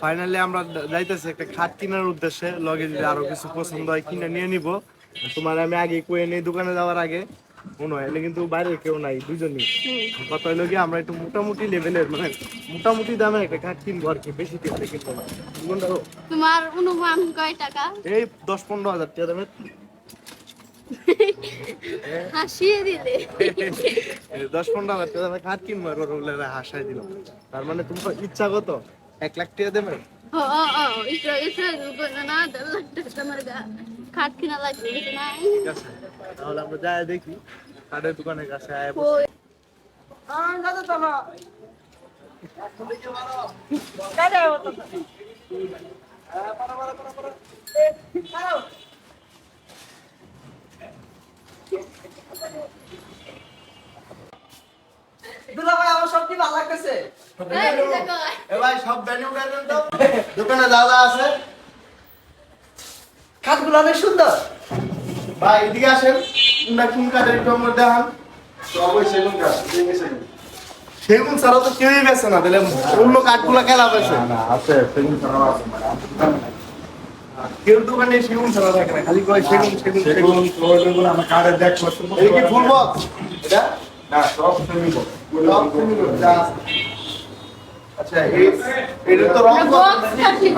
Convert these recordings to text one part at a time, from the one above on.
Finally আমরা যাইতেছি একটা খাট কেনার উদ্দেশ্যে। লগে যদি আরও কিছু পছন্দ হয় কিনে নিয়ে নিব। তোমার আমি আগে কয়ে নেই দোকানে যাওয়ার আগে। মনে হয় কিন্তু বাইরে কেউ নাই দুজনই। কথা হইল কি আমরা একটু মোটামুটি লেভেলের মানে মোটামুটি দামের একটা খাট কিনবো আর কি বেশি কিনতে কিনবো না। তোমার অনুমান কয় টাকা? এই দশ পনেরো হাজার টাকা দামের। হাসিয়ে দিলে। দশ পনেরো হাজার টাকা দামের খাট কিনবো আর হাসাই দিল তার মানে তোমার ইচ্ছা কত? এক লাখ টাকা দেবে? ও ও ও এটা এটা বলে না দেড় লাখ টাকা তোমার গা। খাট কিনা লাগবে নাই। ঠিক আছে তাহলে আমরা যাই দেখি। খাটের দোকানের কাছে আয় ওই দুলা ভাই আমার সবজি ভালো লাগতেছে এ ভাই সব মেনু দেন তো দোকানে যা যা আছে খাটগুলো অনেক সুন্দর ভাই এদিকে আসেন না কোন কাঠের একটু আমরা দেখান সেগুন ছাড়া তো কেউই বেছে না তাহলে অন্য কাঠগুলো খেলা বেছে না আছে সেগুন ছাড়াও আছে কেউ দোকানে সেগুন ছাড়া থাকে না খালি কয় সেগুন সেগুন সেগুন আমরা কার্ডে দেখব কি ফুল বক্স এটা না সব সেমিব সব সেগুন যা। আচ্ছা এই এটা তো রং বক্স খাট নিব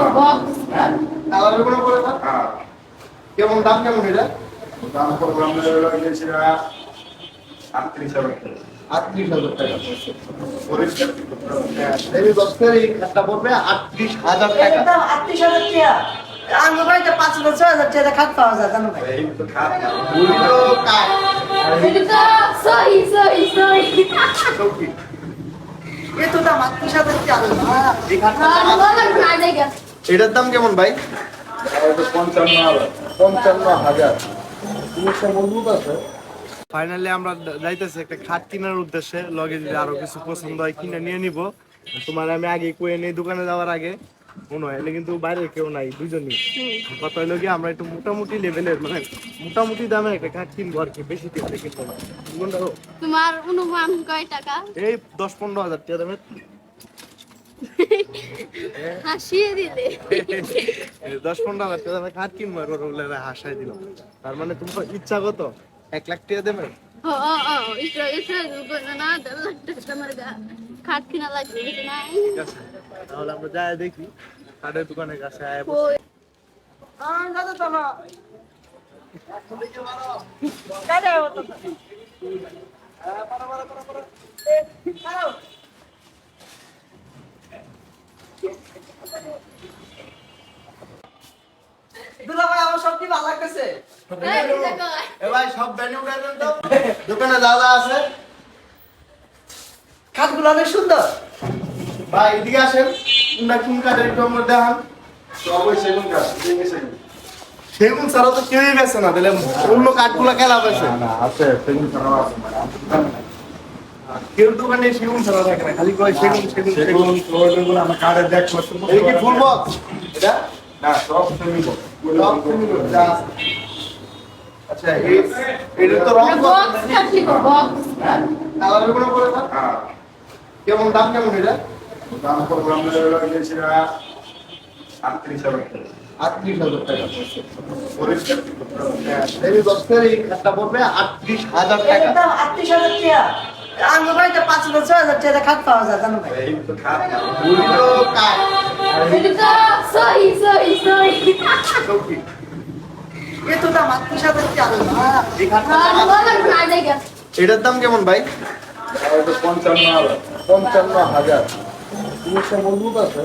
কালারের কোনো করে না? হ্যাঁ। কেমন দাম কেমন এটা? দাম করব আমরা গেছিল আটত্রিশ হাজার টাকা। আটত্রিশ হাজার টাকা। পরিষ্কার। এই দশটার এই খাটটা পড়বে আটত্রিশ হাজার টাকা। একদম আটত্রিশ হাজার টাকা আমার পাঁচ হাজার ছয় হাজার টাকা খাট পাওয়া যায় জানো ভাই। এই তো খাত এটার দাম কেমন ভাই? পঞ্চান্ন হাজার ফাইনালি আমরা যাইতেছি একটা খাট কেনার উদ্দেশ্যে। লগে যদি আরও কিছু পছন্দ হয়, কিনে নিয়ে নিব। তোমার আমি আগে কুয়ে নেই, দোকানে যাওয়ার আগে। মনে হয় কিন্তু বাইরে কেউ নাই দুজনই কথা কি আমরা একটু মোটামুটি লেভেলের মানে মোটামুটি দামের একটা খাট কিনবো আর কি বেশি কিনতে কিনবো না। তোমার অনুমান কয় টাকা? এই দশ পনেরো হাজার টাকা দামের। হাসিয়ে দিলে। দশ পনেরো হাজার টাকা দামের খাট কিনবো আর বলে হাসাই দিল তার মানে তোমার ইচ্ছা কত? এক লাখ টাকা দেবে ও ও ও এটা এটা না দেড় লাখ টাকা তোমার খাট কিনা লাগবে এটা নাই। ঠিক আছে। তাহলে আমরা যাই দেখি। কাঠের দোকানের কাছে আয় দাদা তো দোকানে যা আছে। খাটগুলো অনেক সুন্দর। ভাই এদিকে আসেন। না কোন কাঠের একটু আমরা দেখান। সব সেগুন গাছ সেগুন। সেগুন ছাড়া তো কেউই বেছে না তাহলে অন্য কাঠগুলো খেলা বেছে না আছে সেগুন ছাড়াও আছে কেউ দোকানে সেগুন ছাড়া থাকে না খালি কয় সেগুন সেগুন সেগুন। সেগুন প্রয়োজন আমরা কার্ডে এই কি ফুল বক্স এটা? না সব সেমিব সব সেগুন যা আছে। আচ্ছা এই এটা তো রং বক্স খাট নিব বক্স কালারের কোনো করে না? হ্যাঁ। কেমন দাম কেমন এটা? দাম করব আমরা গেছিল আটত্রিশ হাজার টাকা। আটত্রিশ হাজার টাকা পরিষ্কার এই এই খাটটা পড়বে আটত্রিশ হাজার টাকা আটত্রিশ হাজার টাকা আমার বাড়িতে পাঁচ হাজার ছয় হাজার টাকা খাট পাওয়া যায় জানো ভাই? এই তো খাত না ওইগুলো কাঠ এটা তো সই সই সই চৌকি এ তো দাম আটত্রিশ হাজার টাকা এটার দাম কেমন ভাই পঞ্চান্ন হাজার। পঞ্চান্ন হাজার। মজবুত আছে